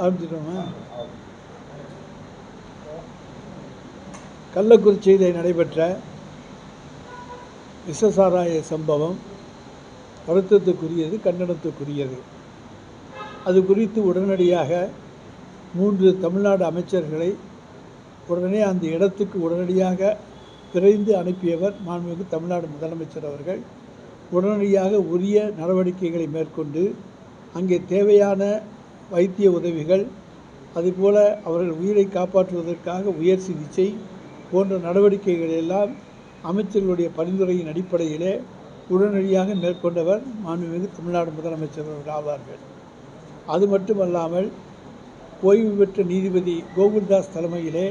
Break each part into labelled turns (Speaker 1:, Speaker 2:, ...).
Speaker 1: ஆரம்பிச்சிட்டோமா? கள்ளக்குறிச்சியில் நடைபெற்ற விஷசாராய சம்பவம் வருத்தத்துக்குரியது கண்டனத்துக்குரியது. அது குறித்து உடனடியாக மூன்று தமிழ்நாடு அமைச்சர்களை உடனே அந்த இடத்துக்கு உடனடியாக விரைந்து அனுப்பியவர் மாண்புமிகு தமிழ்நாடு முதலமைச்சர் அவர்கள். உடனடியாக உரிய நடவடிக்கைகளை மேற்கொண்டு அங்கே தேவையான வைத்திய உதவிகள் அதுபோல அவர்கள் உயிரை காப்பாற்றுவதற்காக உயர் சிகிச்சை போன்ற நடவடிக்கைகள் எல்லாம் அமைச்சர்களுடைய பரிந்துரையின் அடிப்படையிலே உடனடியாக மேற்கொண்டவர் மாண்புமிகு தமிழ்நாடு முதலமைச்சர் அவர்கள் ஆவார்கள். அது மட்டுமல்லாமல் ஓய்வு பெற்ற நீதிபதி கோகுல்தாஸ் தலைமையிலே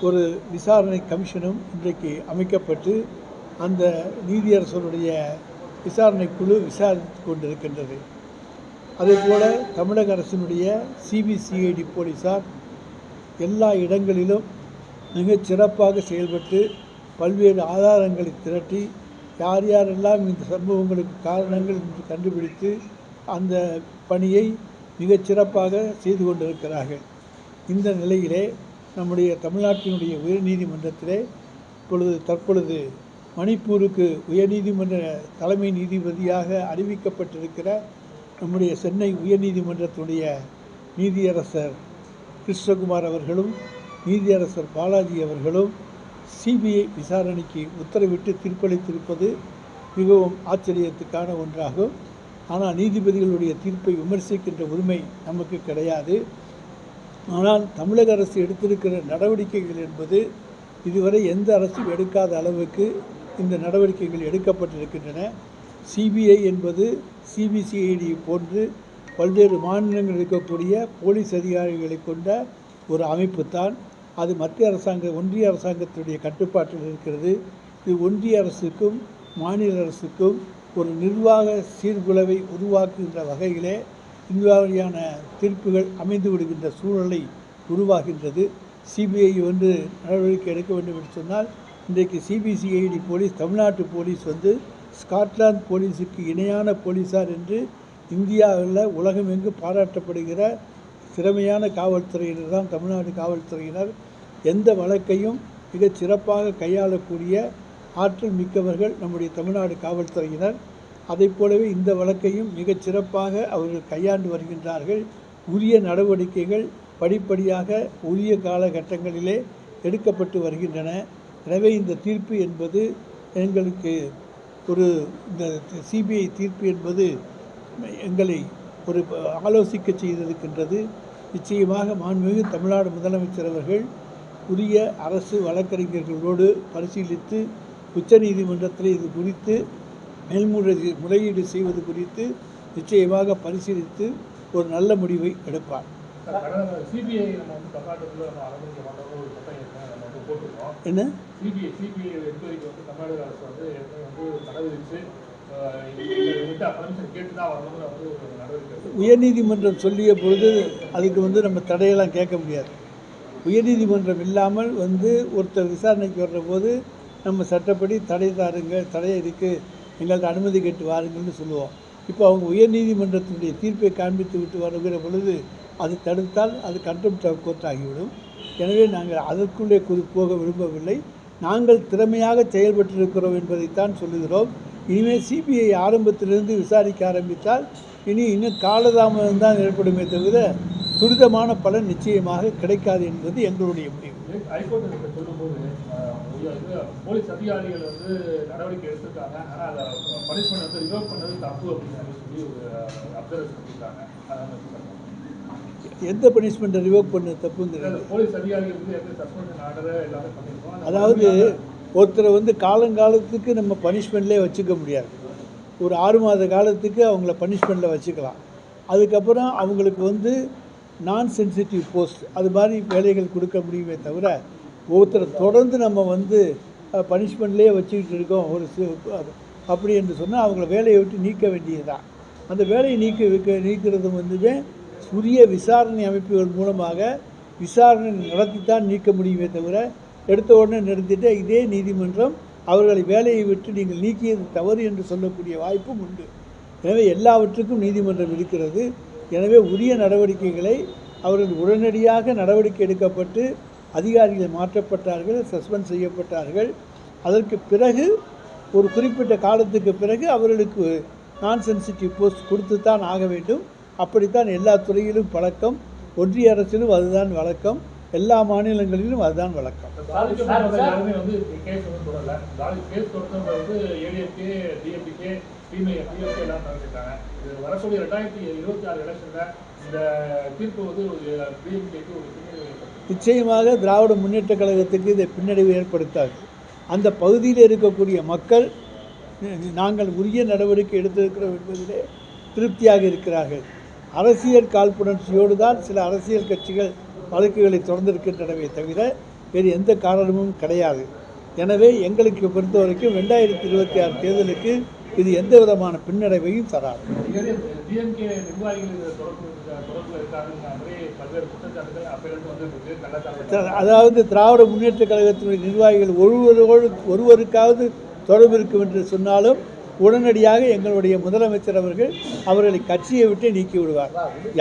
Speaker 1: ஒரு விசாரணை கமிஷனும் இன்றைக்கு அமைக்கப்பட்டு அந்த நீதியரசருடைய விசாரணை குழு விசாரித்து கொண்டிருக்கின்றது. அதேபோல் தமிழக அரசினுடைய சிபிசிஐடி போலீஸார் எல்லா இடங்களிலும் மிகச் சிறப்பாக செயல்பட்டு பல்வேறு ஆதாரங்களை திரட்டி யார் யாரெல்லாம் இந்த சம்பவங்களுக்கு காரணங்கள் என்று கண்டுபிடித்து அந்த பணியை மிகச் சிறப்பாக செய்து கொண்டிருக்கிறார்கள். இந்த நிலையிலே நம்முடைய தமிழ்நாட்டினுடைய உயர்நீதிமன்றத்திலே இப்பொழுது தற்பொழுது மணிப்பூருக்கு உயர்நீதிமன்ற தலைமை நீதிபதியாக அறிவிக்கப்பட்டிருக்கிற நம்முடைய சென்னை உயர்நீதிமன்றத்துடைய நீதியரசர் கிருஷ்ணகுமார் அவர்களும் நீதியரசர் பாலாஜி அவர்களும் சிபிஐ விசாரணைக்கு உத்தரவிட்டு தீர்ப்பளித்திருப்பது மிகவும் ஆச்சரியத்துக்கான ஒன்றாகும். ஆனால் நீதிபதிகளுடைய தீர்ப்பை விமர்சிக்கின்ற உரிமை நமக்கு கிடையாது. ஆனால் தமிழக அரசு எடுத்திருக்கிற நடவடிக்கைகள் என்பது இதுவரை எந்த அரசும் எடுக்காத அளவுக்கு இந்த நடவடிக்கைகள் எடுக்கப்பட்டிருக்கின்றன. சிபிஐ என்பது சிபிசிஐடி போன்று பல்வேறு மாநிலங்கள் இருக்கக்கூடிய போலீஸ் அதிகாரிகளை கொண்ட ஒரு அமைப்பு தான் அது மத்திய அரசாங்க ஒன்றிய அரசாங்கத்துடைய கட்டுப்பாட்டில் இருக்கிறது. இது ஒன்றிய அரசுக்கும் மாநில அரசுக்கும் ஒரு நிர்வாக சீர்குலைவை உருவாக்குகின்ற வகையிலே இந்த மாதிரியான தீர்ப்புகள் அமைந்து விடுகின்ற சூழலை உருவாகின்றது. சிபிஐ வந்து நடவடிக்கை எடுக்க வேண்டும் என்று சொன்னால் இன்றைக்கு சிபிசிஐடி போலீஸ் தமிழ்நாட்டு போலீஸ் வந்து ஸ்காட்லாந்து போலீஸுக்கு இணையான போலீஸார் என்று இந்தியாவில் உலகமெங்கு பாராட்டப்படுகிற திறமையான காவல்துறையினர் தான் தமிழ்நாடு காவல்துறையினர். எந்த வழக்கையும் மிகச் சிறப்பாக கையாளக்கூடிய ஆற்றல் மிக்கவர்கள் நம்முடைய தமிழ்நாடு காவல்துறையினர். அதைப் போலவே இந்த வழக்கையும் மிகச் சிறப்பாக அவர்கள் கையாண்டு வருகின்றார்கள். உரிய நடவடிக்கைகள் படிப்படியாக உரிய காலகட்டங்களிலே எடுக்கப்பட்டு வருகின்றன. எனவே இந்த தீர்ப்பு என்பது எங்களுக்கு ஒரு இந்த சிபிஐ தீர்ப்பு என்பது எங்களை ஒரு ஆலோசிக்க செய்திருக்கின்றது. நிச்சயமாக மாண்புமிகு தமிழ்நாடு முதலமைச்சர் அவர்கள் உரிய அரசு வழக்கறிஞர்களோடு பரிசீலித்து உச்சநீதிமன்றத்தில் இது குறித்து மேல்முறை முறையீடு செய்வது குறித்து நிச்சயமாக பரிசீலித்து ஒரு நல்ல முடிவை எடுப்பார்.
Speaker 2: சிபிஐ
Speaker 1: என்ன? உயர்நீதிமன்றம் சொல்லிய பொழுது அதுக்கு வந்து நம்ம தடையெல்லாம் கேட்க முடியாது. உயர்நீதிமன்றம் இல்லாமல் வந்து ஒருத்தர் விசாரணைக்கு வர்ற போது நம்ம சட்டப்படி தடை தாருங்க தடை இருக்குது எங்கள்கிட்ட அனுமதி கேட்டு வாருங்கள்னு சொல்லுவோம். இப்போ அவங்க உயர்நீதிமன்றத்தினுடைய தீர்ப்பை காண்பித்து விட்டு வருகிற பொழுது அது தடுத்தால் அது கண்டெம்ட் ஆஃப் கோர்ட் ஆகிவிடும். எனவே நாங்கள் அதற்குள்ளே குறி போக விரும்பவில்லை. நாங்கள் திறமையாக செயல்பட்டிருக்கிறோம் என்பதைத்தான் சொல்லுகிறோம். இனிமேல் சிபிஐ ஆரம்பத்திலிருந்து விசாரிக்க ஆரம்பித்தால் இனி இன்னும் காலதாமதம் தான் ஏற்படுமே தவிர துரிதமான பலன் நிச்சயமாக கிடைக்காது என்பது எங்களுடைய முடிவு.
Speaker 2: இது போலீஸ் அதிகாரிகள் வந்து நடவடிக்கை எடுத்திருக்காங்க. ஆனால் அதை பனிஷ்மெண்ட் வந்து ரிவோக் பண்ணது தப்பு அப்படின்னு சொல்லி ஒரு அப்சர்வேஷன் பண்ணியிருக்காங்க?
Speaker 1: எந்த பனிஷ்மெண்ட்டை ரிவோக் பண்ண தப்புங்கிறது?
Speaker 2: போலீஸ் அதிகாரிகள் வந்து எப்படி சஸ்பென்ஷன் ஆர்டர் எல்லாமே பண்ணியிருக்கோம் அந்த
Speaker 1: அதாவது ஒருத்தரை வந்து காலங்காலத்துக்கு நம்ம பனிஷ்மெண்ட்லேயே வச்சுக்க முடியாது. ஒரு ஆறு மாத காலத்துக்கு அவங்கள பனிஷ்மெண்ட்டில் வச்சுக்கலாம். அதுக்கப்புறம் அவங்களுக்கு வந்து நான் சென்சிட்டிவ் போஸ்ட் அது மாதிரி வேலைகள் கொடுக்க முடியுமே தவிர ஒருத்தரை தொடர்ந்து நம்ம வந்து பனிஷ்மெண்ட்லேயே வச்சுக்கிட்டு இருக்கோம். ஒரு அப்படி என்று சொன்னால் அவங்கள வேலையை விட்டு நீக்க வேண்டியதுதான். அந்த வேலையை நீக்க வைக்க நீக்கிறது வந்துமே சுரிய விசாரணை அமைப்புகள் மூலமாக விசாரணை நடத்தி தான் நீக்க முடியுமே தவிர எடுத்த உடனே நிறுத்திட்டு இதே நீதிமன்றம் அவர்களை வேலையை விட்டு நீங்கள் நீக்கியது தவறு என்று சொல்லக்கூடிய வாய்ப்பும் உண்டு. எனவே எல்லாவற்றுக்கும் நீதிமன்றம் இருக்கிறது. எனவே உரிய நடவடிக்கைகளை அவர்கள் உடனடியாக நடவடிக்கை எடுக்கப்பட்டு அதிகாரிகள் மாற்றப்பட்டார்கள் சஸ்பெண்ட் செய்யப்பட்டார்கள். அதற்கு பிறகு ஒரு குறிப்பிட்ட காலத்துக்கு பிறகு அவர்களுக்கு நான் சென்சிட்டிவ் போஸ்ட் கொடுத்து தான் ஆக வேண்டும். அப்படித்தான் எல்லா துறையிலும் பழக்கம். ஒன்றிய அரசிலும் அதுதான் வழக்கம். எல்லா மாநிலங்களிலும் அதுதான் வழக்கம்.
Speaker 2: வரக்கூடிய ரெண்டாயிரத்தி இருபத்தி ஆறு எலெக்ஷன்ல இந்த தீர்ப்பு வந்து ஒரு.
Speaker 1: நிச்சயமாக திராவிட முன்னேற்ற கழகத்துக்கு இதை பின்னடைவு ஏற்படுத்தாது. அந்த பகுதியில் இருக்கக்கூடிய மக்கள் நாங்கள் உரிய நடவடிக்கை எடுத்திருக்கிறோம் என்பதிலே திருப்தியாக இருக்கிறார்கள். அரசியல் காழ்ப்புணர்ச்சியோடு தான் சில அரசியல் கட்சிகள் வழக்குகளை தொடர்ந்திருக்கின்றனவே தவிர வேறு எந்த காரணமும் கிடையாது. எனவே எங்களுக்கு பொறுத்த வரைக்கும் ரெண்டாயிரத்தி இருபத்தி ஆறு தேர்தலுக்கு இது எந்த விதமான பின்னடைவையும் தராது. அதாவது திராவிட முன்னேற்ற கழகத்தினுடைய நிர்வாகிகள் ஒருவரோடு ஒருவருக்காவது தொடர்பு இருக்கும் என்று சொன்னாலும் உடனடியாக எங்களுடைய முதலமைச்சர் அவர்கள் அவர்களை கட்சியை விட்டு நீக்கி விடுவார்.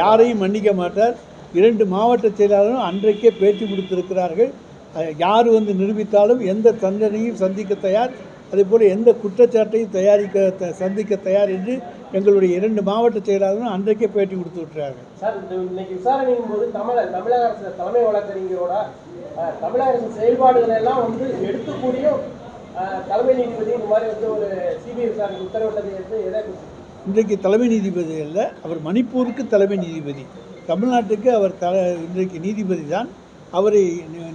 Speaker 1: யாரையும் மன்னிக்க மாட்டார். இரண்டு மாவட்ட செயலாளரும் அன்றைக்கே பேட்டி கொடுத்திருக்கிறார்கள். யார் வந்து நிரூபித்தாலும் எந்த தண்டனையும் சந்திக்க தயார். அதேபோல் எந்த குற்றச்சாட்டையும் தயாரிக்க த- சந்திக்க தயார் என்று எங்களுடைய இரண்டு மாவட்ட செயலாளரும் அன்றைக்கே பேட்டி கொடுத்து விட்டுறார்கள்
Speaker 3: சார் இன்னைக்கு விசாரணையின் போது தமிழ தமிழக அரசு தலைமை வழக்கறிஞரோட தமிழக அரசு செயல்பாடுகளை எல்லாம் வந்து எடுத்துக்கூடிய தலைமை நீதிபதி இந்த மாதிரி வந்து ஒரு சிபிஐ விசாரணை உத்தரவிட்டதை எதை குறித்து?
Speaker 1: இன்றைக்கு தலைமை நீதிபதி அல்ல அவர் மணிப்பூருக்கு தலைமை நீதிபதி தமிழ்நாட்டுக்கு அவர் தல இன்றைக்கு நீதிபதி தான் அவரை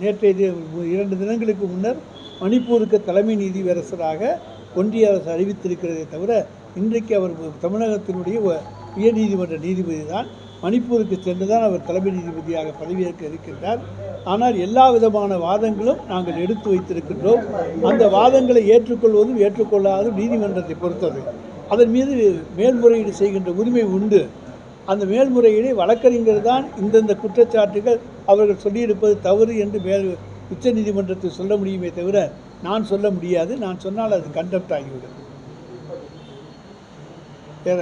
Speaker 1: நேற்றைய இரண்டு தினங்களுக்கு முன்னர் மணிப்பூருக்கு தலைமை நீதிவரசராக ஒன்றிய அரசு அறிவித்திருக்கிறதே தவிர இன்றைக்கு அவர் தமிழகத்தினுடைய உயர் உயர்நீதிமன்ற நீதிபதி தான் மணிப்பூருக்கு சென்று தான் அவர் தலைமை நீதிபதியாக பதவியேற்க இருக்கின்றார். ஆனால் எல்லா விதமான வாதங்களும் நாங்கள் எடுத்து வைத்திருக்கின்றோம். அந்த வாதங்களை ஏற்றுக்கொள்வதும் ஏற்றுக்கொள்ளாததும் நீதிமன்றத்தை பொறுத்தது. அதன் மீது மேல்முறையீடு செய்கின்ற உரிமை உண்டு. அந்த மேல்முறையீடை வழக்கறிஞர் தான் இந்தந்த குற்றச்சாட்டுகள் அவர்கள் சொல்லியிருப்பது தவறு என்று மேல் உச்ச நீதிமன்றத்தில் சொல்ல முடியுமே தவிர நான் சொல்ல முடியாது. நான் சொன்னால் அது கண்டப்ட் ஆகிவிடும். வேற?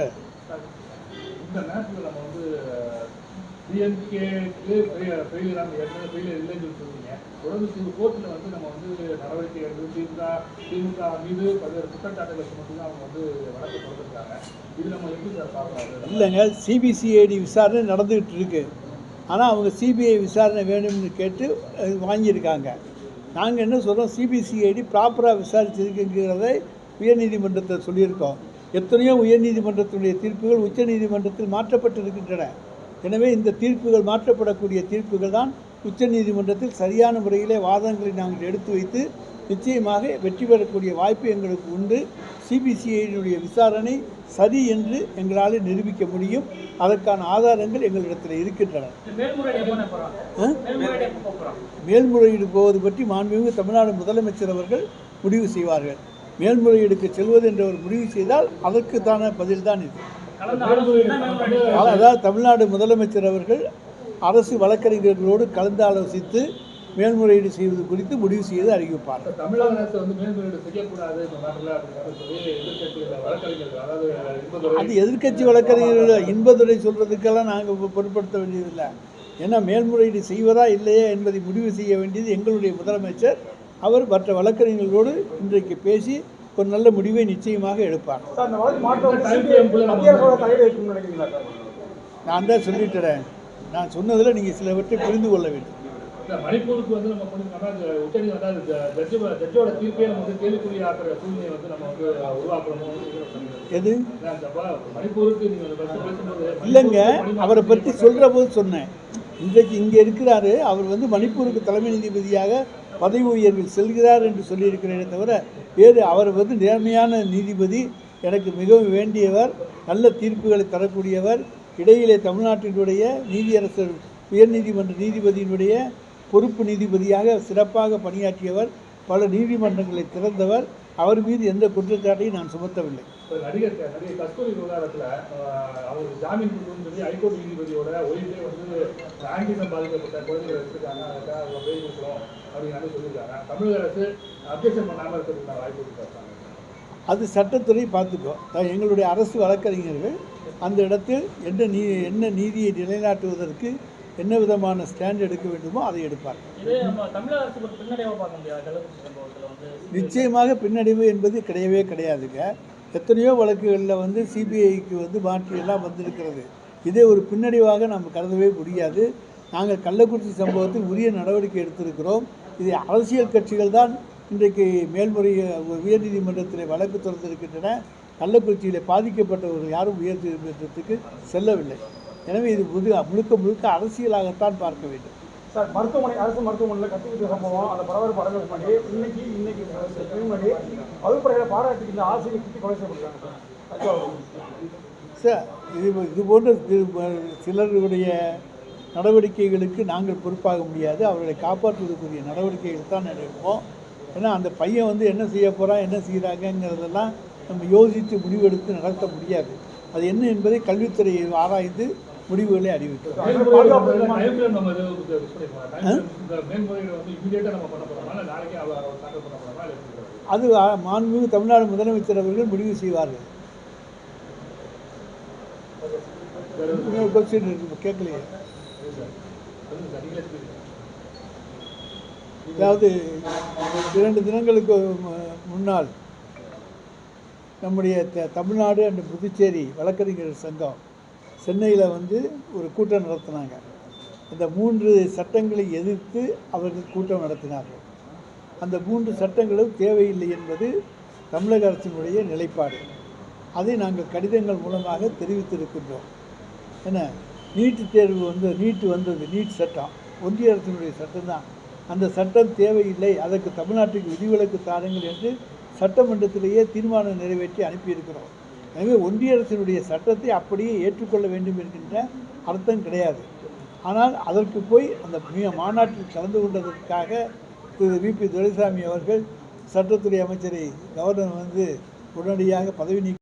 Speaker 2: இந்த நேரத்தில் நம்ம வந்து டிஎம்கேக்கு ஃபெயிலியர் ஏற்கனவே ஃபெயிலியர் இல்லைன்னு சொல்லி சொல்றீங்க தொடர்ந்து கோர்ட்டில் வந்து நம்ம வந்து நடவடிக்கை எடுத்து திமுக திமுக மீது பல்வேறு குற்றச்சாட்டுகளை சுமத்தி தான் அவங்க வந்து வழக்கு தொடர்ந்துருக்காங்க இது நம்ம எப்படி சார் பார்க்கலாம்
Speaker 1: இல்லைங்க சிபிசிஐடி விசாரணை நடந்துகிட்டு இருக்கு. ஆனால் அவங்க சிபிஐ விசாரணை வேணும்னு கேட்டு வாங்கியிருக்காங்க. நாங்கள் என்ன சொல்கிறோம் சிபிசிஐடி ப்ராப்பராக விசாரிச்சிருக்குங்கிறதை உயர்நீதிமன்றத்தில் சொல்லியிருக்கோம். எத்தனையோ உயர்நீதிமன்றத்தினுடைய தீர்ப்புகள் உச்சநீதிமன்றத்தில் மாற்றப்பட்டிருக்கின்றன. எனவே இந்த தீர்ப்புகள் மாற்றப்படக்கூடிய தீர்ப்புகள் தான் உச்சநீதிமன்றத்தில் சரியான முறையிலே வாதங்களை நாங்கள் எடுத்து வைத்து நிச்சயமாக வெற்றி பெறக்கூடிய வாய்ப்பு எங்களுக்கு உண்டு. சிபிசிஐடியினுடைய விசாரணை சரி என்று எங்களால் நிரூபிக்க முடியும். அதற்கான ஆதாரங்கள் எங்களிடத்தில் இருக்கின்றன? மேல்முறையீடு போவது பற்றி மாண்புமிகு தமிழ்நாடு முதலமைச்சர் அவர்கள் முடிவு செய்வார்கள். மேல்முறையீடுக்கு செல்வது என்ற ஒரு முடிவு செய்தால் அதற்குத்தான பதில்தான் இது. அதாவது தமிழ்நாடு முதலமைச்சர் அவர்கள் அரசு வழக்கறிஞர்களோடு கலந்து ஆலோசித்து மேல்முறையீடு செய்வது குறித்து முடிவு செய்து அறிவிப்பார்.
Speaker 2: தமிழக அரசு வந்து மேல்முறையீடு செய்யக்கூடாது
Speaker 1: அது எதிர்க்கட்சி வழக்கறிஞர்கள் இன்பதுரை சொல்கிறதுக்கெல்லாம் நாங்கள் பொருட்படுத்த வேண்டியதில்லை. ஏன்னா மேல்முறையீடு செய்வதா இல்லையா என்பதை முடிவு செய்ய வேண்டியது எங்களுடைய முதலமைச்சர். அவர் மற்ற வழக்கறிஞர்களோடு இன்றைக்கு பேசி ஒரு நல்ல முடிவை நிச்சயமாக எடுப்பார். நான் தான் சொல்லிட்டுறேன். நான் சொன்னதில் நீங்கள் சிலவற்றை புரிந்து கொள்ள வேண்டும்.
Speaker 2: மணிப்பூருக்கு வந்து நம்ம ஜட்ஜு ஜட்ஜோட தீர்ப்பே நம்ம வந்து கேள்விக்குறி ஆக்குற சூழ்நிலையை வந்து நம்ம வந்து உருவாக்கணும்
Speaker 1: எது?
Speaker 2: மணிப்பூருக்கு நீங்க அந்த பஸ் பேசும்போது
Speaker 1: இல்லைங்க அவரை பற்றி சொல்கிற போது சொன்னேன். இன்றைக்கு இங்கே இருக்கிறாரு அவர் வந்து மணிப்பூருக்கு தலைமை நீதிபதியாக பதவி உயர்வில் செல்கிறார் என்று சொல்லியிருக்கிறேனே தவிர வேறு அவர் வந்து நேர்மையான நீதிபதி எனக்கு மிகவும் வேண்டியவர் நல்ல தீர்ப்புகளை தரக்கூடியவர் இடையிலே தமிழ்நாட்டினுடைய நீதியரசர் உயர்நீதிமன்ற நீதிபதியினுடைய பொறுப்பு நீதிபதியாக சிறப்பாக பணியாற்றியவர் பல நீதிமன்றங்களை திறந்தவர் அவர் மீது எந்த குற்றச்சாட்டையும் நான் சுமத்தவில்லை.
Speaker 2: நடிகர் நடிகர் கஸ்தூரி விவகாரத்தில் அவர் ஜாமீன் கொடுக்கணும்னு சொல்லி ஹைகோர்ட் நீதிபதியோட ஒய்ஃபே வந்து ஆங்கிலம் பாதிக்கப்பட்ட குழந்தைகளை வச்சிருக்காங்க அதுக்காக அவங்க பேர் கொடுக்கணும் அப்படின்னு சொல்லியிருக்காங்க. தமிழக அரசு அப்ஜெக்ஷன் பண்ணாமல் இருக்கிறதுக்கான வாய்ப்பு இருக்காங்க
Speaker 1: அது சட்டத்துறை பார்த்துக்கோ. எங்களுடைய அரசு வழக்கறிஞர்கள் அந்த இடத்தில் என்ன நீ என்ன நீதியை நிலைநாட்டுவதற்கு என்ன விதமான ஸ்டாண்ட் எடுக்க வேண்டுமோ அதை எடுப்பார்
Speaker 4: நம்ம
Speaker 1: நிச்சயமாக பின்னடைவு என்பது கிடையவே கிடையாதுங்க. எத்தனையோ வழக்குகளில் வந்து சிபிஐக்கு வந்து மாற்றி எல்லாம் வந்திருக்கிறது. இதே ஒரு பின்னடைவாக நாம் கருதவே முடியாது. நாங்கள் கள்ளக்குறிச்சி சம்பவத்தில் உரிய நடவடிக்கை எடுத்திருக்கிறோம். இது அரசியல் கட்சிகள் தான் இன்றைக்கு மேல்முறை உயர்நீதிமன்றத்தில் வழக்கு தொடர்ந்திருக்கின்றன. கள்ளக்குறிச்சியில் பாதிக்கப்பட்டவர்கள் யாரும் உயர்நீதிமன்றத்துக்கு செல்லவில்லை. எனவே இது முழு முழுக்க முழுக்க அரசியலாகத்தான் பார்க்க வேண்டும்.
Speaker 5: சார் மருத்துவமனை அரசு மருத்துவமனையில் கத்திக்குத்து சம்பவம் அந்த பரபரப்பு அடங்கு பண்ணி இன்னைக்கு இன்னைக்கு முன்னாடி வகுப்பறைகளை பாராட்டுக்கு இந்த ஆசிரியர் குத்தி கொலை செய்யப்படுறாங்க சார்.
Speaker 1: இது இது போன்ற சிலருடைய நடவடிக்கைகளுக்கு நாங்கள் பொறுப்பாக முடியாது. அவர்களை காப்பாற்றுவதற்குரிய நடவடிக்கைகள் தான் எடுப்போம் ஏன்னா அந்த பையன் வந்து என்ன செய்ய போகிறான் என்ன செய்கிறாங்கங்கிறதெல்லாம் நம்ம யோசித்து முடிவெடுத்து நடத்த முடியாது. அது என்ன என்பதை கல்வித்துறை ஆராய்ந்து முடிவுகளை
Speaker 2: இருக்கு?
Speaker 1: அது மாண்புமிகு தமிழ்நாடு முதலமைச்சர் அவர்கள் முடிவு செய்வார்கள். கேட்கலையே. அதாவது இரண்டு தினங்களுக்கு முன்னால் நம்முடைய த தமிழ்நாடு அண்ட் புதுச்சேரி வழக்கறிஞர் சங்கம் சென்னையில் வந்து ஒரு கூட்டம் நடத்தினாங்க. அந்த மூன்று சட்டங்களை எதிர்த்து அவர்கள் கூட்டம் நடத்தினார்கள். அந்த மூன்று சட்டங்களும் தேவையில்லை என்பது தமிழக அரசினுடைய நிலைப்பாடு. அதை நாங்கள் கடிதங்கள் மூலமாக தெரிவித்திருக்கின்றோம். என்ன? நீட்டு தேர்வு வந்து நீட்டு வந்தது நீட் சட்டம். ஒன்றிய அரசினுடைய சட்டம் தான் அந்த சட்டம் தேவையில்லை அதற்கு தமிழ்நாட்டுக்கு விதிவிலக்கு தாருங்கள் என்று சட்டமன்றத்திலேயே தீர்மானம் நிறைவேற்றி அனுப்பியிருக்கிறோம். எனவே ஒன்றிய அரசினுடைய சட்டத்தை அப்படியே ஏற்றுக்கொள்ள வேண்டும் என்கின்ற அர்த்தம் கிடையாது. ஆனால் அதற்கு போய் அந்த மிக மாநாட்டில் கலந்து கொண்டதற்காக திரு விபி துரைசாமி அவர்கள் சட்டத்துறை அமைச்சரை கவர்னர் வந்து உடனடியாக பதவி நீக்க